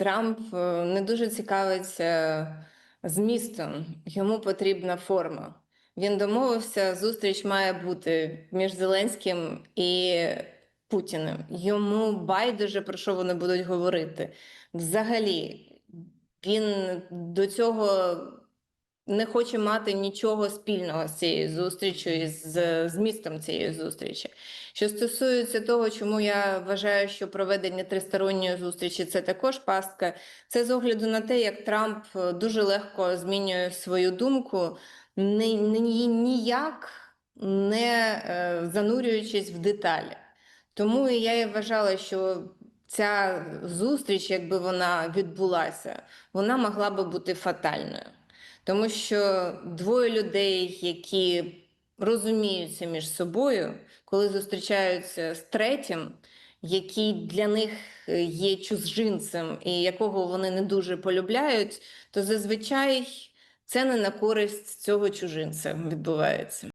Трамп е, не дуже цікавиться змістом, йому потрібна форма. Він домовився, зустріч має бути між Зеленським і Путіним. Йому байдуже про що вони будуть говорити. Взагалі, він до цього не хоче мати нічого спільного з цією зустрічю і з змістом цієї зустрічі. Що стосується того, чому я вважаю, що проведення тристоронньої зустрічі це також пастка, це з огляду на те, як Трамп е, дуже легко змінює свою думку, ні, ні, ніяк не е, занурюючись в деталі. Тому я і вважала, що ця зустріч, якби вона відбулася, вона могла би бути фатальною. Тому що двоє людей, які розуміються між собою, коли зустрічаються з третім, який для них е, є чужинцем і якого вони не дуже полюбляють, то зазвичай це не на користь цього чужинця відбувається.